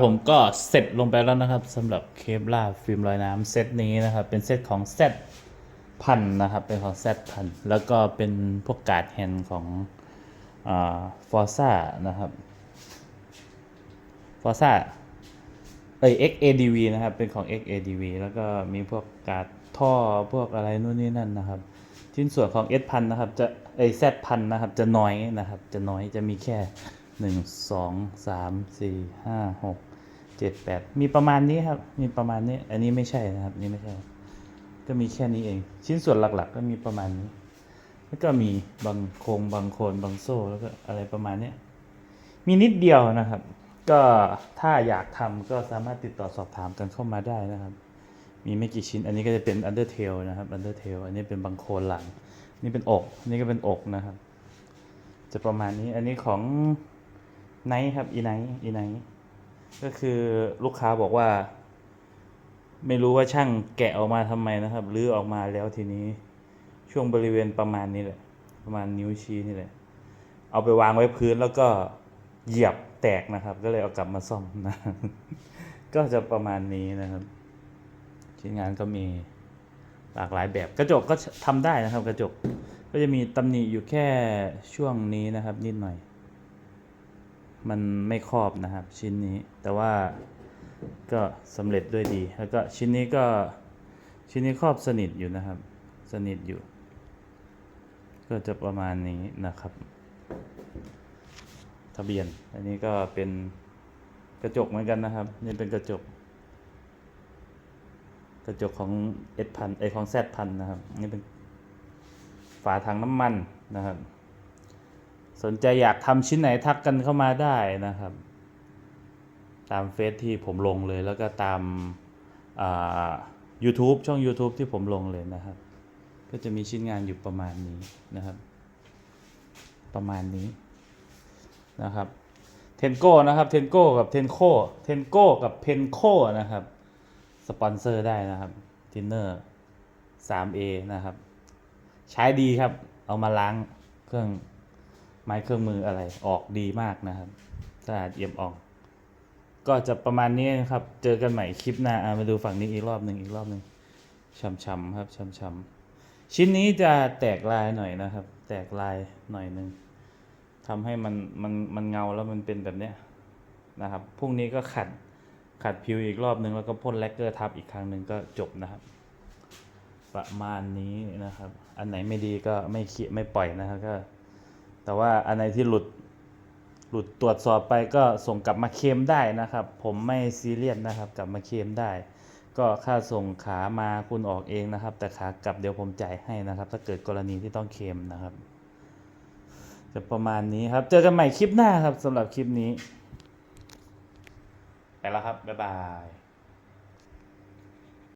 ผมก็เสร็จลงไปแล้วนะครับสำหรับเคปลาฟิล์มลอยน้ำเซตนี้นะครับ เป็นเซตของ Z พันนะครับ เป็นของ Z พันแล้วก็เป็นพวกการ์ดแฮนด์ของฟอร์ซ่านะครับฟอร์ซ่าเอ้ย XADV นะครับ เป็นของ XADV แล้วก็มีพวกการ์ดท่อพวกอะไรนู่นนี่นั่นนะครับ ชิ้นส่วนของ S พันนะครับจะเอ้ย Z พันนะครับ จะน้อยนะครับ จะน้อยจะมีแค่ หนึ่งสองสามสี่ห้าหกเจ็ดแปดมีประมาณนี้ครับ มีประมาณนี้ อันนี้ไม่ใช่นะครับ นี่ไม่ใช่ ก็มีแค่นี้เอง ชิ้นส่วนหลักๆ ก็มีประมาณนี้ แล้วก็มีบางโครงบางโคนบางโซ่แล้วก็อะไรประมาณนี้ มีนิดเดียวนะครับ ก็ถ้าอยากทำก็สามารถติดต่อสอบถามกันเข้ามาได้นะครับ มีไม่กี่ชิ้น อันนี้ก็จะเป็น Undertale นะครับ Undertale อันนี้เป็นบางโคนหลัง นี่เป็นอก นี่ก็เป็นอกนะครับ จะประมาณนี้ อันนี้ของ ไนท์ครับอีไนท์อีไนท์ก็คือลูกค้าบอกว่า ไม่รู้ว่าช่างแกะออกมาทำไมนะครับรื้อออกมาแล้วทีนี้ช่วงบริเวณประมาณนี้แหละ ประมาณนิ้วชี้นี่แหละ เอาไปวางไว้พื้นแล้วก็เหยียบแตกนะครับ ก็เลยเอากลับมาซ่อมนะ ก็จะประมาณนี้นะครับชิ้นงานก็มีหลากหลายแบบกระจกก็ทำได้นะครับ กระจกก็จะมีตำหนิอยู่แค่ช่วงนี้นะครับ นิดหน่อย มันไม่ครอบนะครับชิ้นนี้ แต่ว่าก็สำเร็จด้วยดี แล้วก็ชิ้นนี้ก็ชิ้นนี้ครอบสนิทอยู่นะครับ สนิทอยู่ ก็จะประมาณนี้นะครับ ทะเบียน อันนี้ก็เป็นกระจกเหมือนกันนะครับ นี่เป็นกระจก กระจกของเอสพันไอของแซดพันนะครับ นี่เป็นฝาถังน้ำมันนะครับ สนใจอยากทำชิ้นไหนทักกันเข้ามาได้นะครับ ตามเฟซที่ผมลงเลยแล้วก็ตามอ่า YouTube ช่อง YouTube ที่ผมลงเลยนะครับ ก็จะมีชิ้นงานอยู่ประมาณนี้นะครับ ประมาณนี้นะครับเทนโก้นะครับเทนโก้กับเทนโคเทนโก้กับเพนโคนะครับสปอนเซอร์ได้นะครับทินเนอร์ 3A นะครับ ใช้ดีครับ เอามาล้างเครื่อง ไม้เครื่องมืออะไรออกดีมากนะครับสะอาดเอี่ยมอ่อง ก็จะประมาณนี้นะครับ เจอกันใหม่คลิปหน้าอะมาดูฝั่งนี้อีกรอบหนึ่งอีกรอบหนึ่งช้ำๆครับช้ำๆชิ้นนี้จะแตกลายหน่อยนะครับ แตกลายหน่อยหนึ่งทำให้มันมันมันเงาแล้วมันเป็นแบบเนี้ยนะครับพรุ่งนี้ก็ขัดขัดผิวอีกรอบหนึ่งแล้วก็พ่นแลกเกอร์ทับอีกครั้งหนึ่งก็จบนะครับ ประมาณนี้นะครับ อันไหนไม่ดีก็ไม่เขียไม่ปล่อยนะครับก็ แต่ว่าอันไหนที่หลุดหลุดตรวจสอบไปก็ส่งกลับมาเคลมได้นะครับ ผมไม่ซีเรียสนะครับ กลับมาเคลมได้ ก็ค่าส่งขามาคุณออกเองนะครับ แต่ขากลับเดี๋ยวผมจ่ายให้นะครับ ถ้าเกิดกรณีที่ต้องเคลมนะครับ จะประมาณนี้ครับเจอกันใหม่คลิปหน้าครับสำหรับคลิปนี้ ไปแล้วครับ บ๊ายบาย